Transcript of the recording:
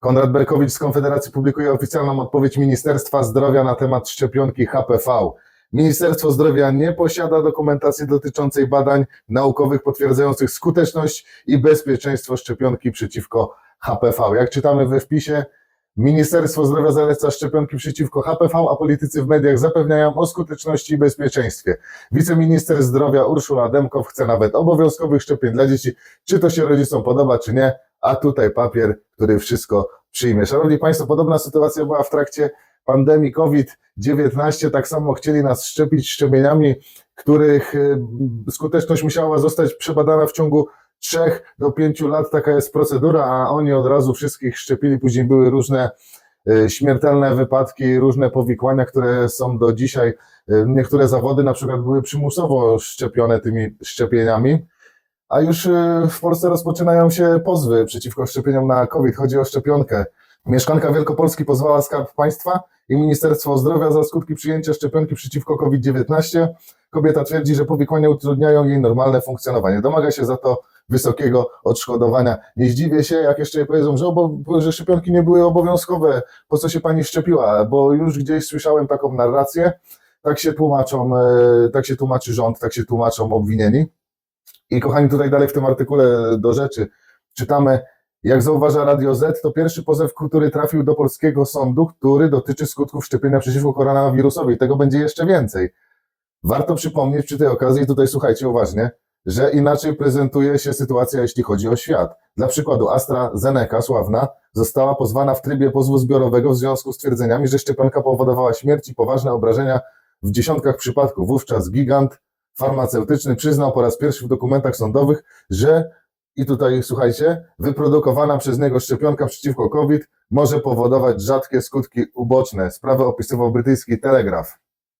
Konrad Berkowicz z Konfederacji publikuje oficjalną odpowiedź Ministerstwa Zdrowia na temat szczepionki HPV. Ministerstwo Zdrowia nie posiada dokumentacji dotyczącej badań naukowych potwierdzających skuteczność i bezpieczeństwo szczepionki przeciwko HPV. Jak czytamy we wpisie, Ministerstwo Zdrowia zaleca szczepionki przeciwko HPV, a politycy w mediach zapewniają o skuteczności i bezpieczeństwie. Wiceminister zdrowia Urszula Demkow chce nawet obowiązkowych szczepień dla dzieci, czy to się rodzicom podoba, czy nie, a tutaj papier, który wszystko przyjmie. Szanowni Państwo, podobna sytuacja była w trakcie pandemii COVID-19. Tak samo chcieli nas szczepić szczepieniami, których y, skuteczność musiała zostać przebadana w ciągu 3 do 5 lat. Taka jest procedura, a oni od razu wszystkich szczepili. Później były różne y, śmiertelne wypadki, różne powikłania, które są do dzisiaj. Y, Niektóre zawody na przykład były przymusowo szczepione tymi szczepieniami. A już y, w Polsce rozpoczynają się pozwy przeciwko szczepieniom na COVID. Chodzi o szczepionkę. Mieszkanka Wielkopolski pozwała Skarb Państwa i Ministerstwo Zdrowia za skutki przyjęcia szczepionki przeciwko COVID-19. Kobieta twierdzi, że powikłania utrudniają jej normalne funkcjonowanie. Domaga się za to wysokiego odszkodowania. Nie zdziwię się, jak jeszcze jej powiedzą, że, obo- że szczepionki nie były obowiązkowe. Po co się pani szczepiła? Bo już gdzieś słyszałem taką narrację. Tak się tłumaczą, e, tak się tłumaczy rząd, tak się tłumaczą obwinieni. I kochani, tutaj dalej w tym artykule do rzeczy czytamy, jak zauważa Radio Z, to pierwszy pozew, który trafił do polskiego sądu, który dotyczy skutków szczepienia przeciwko koronawirusowi. Tego będzie jeszcze więcej. Warto przypomnieć przy tej okazji, tutaj słuchajcie uważnie, że inaczej prezentuje się sytuacja, jeśli chodzi o świat. Dla przykładu AstraZeneca, sławna, została pozwana w trybie pozwu zbiorowego w związku z twierdzeniami, że szczepionka powodowała śmierć i poważne obrażenia w dziesiątkach przypadków. Wówczas gigant farmaceutyczny przyznał po raz pierwszy w dokumentach sądowych, że i tutaj słuchajcie, wyprodukowana przez niego szczepionka przeciwko COVID może powodować rzadkie skutki uboczne. Sprawę opisywał brytyjski Telegraf.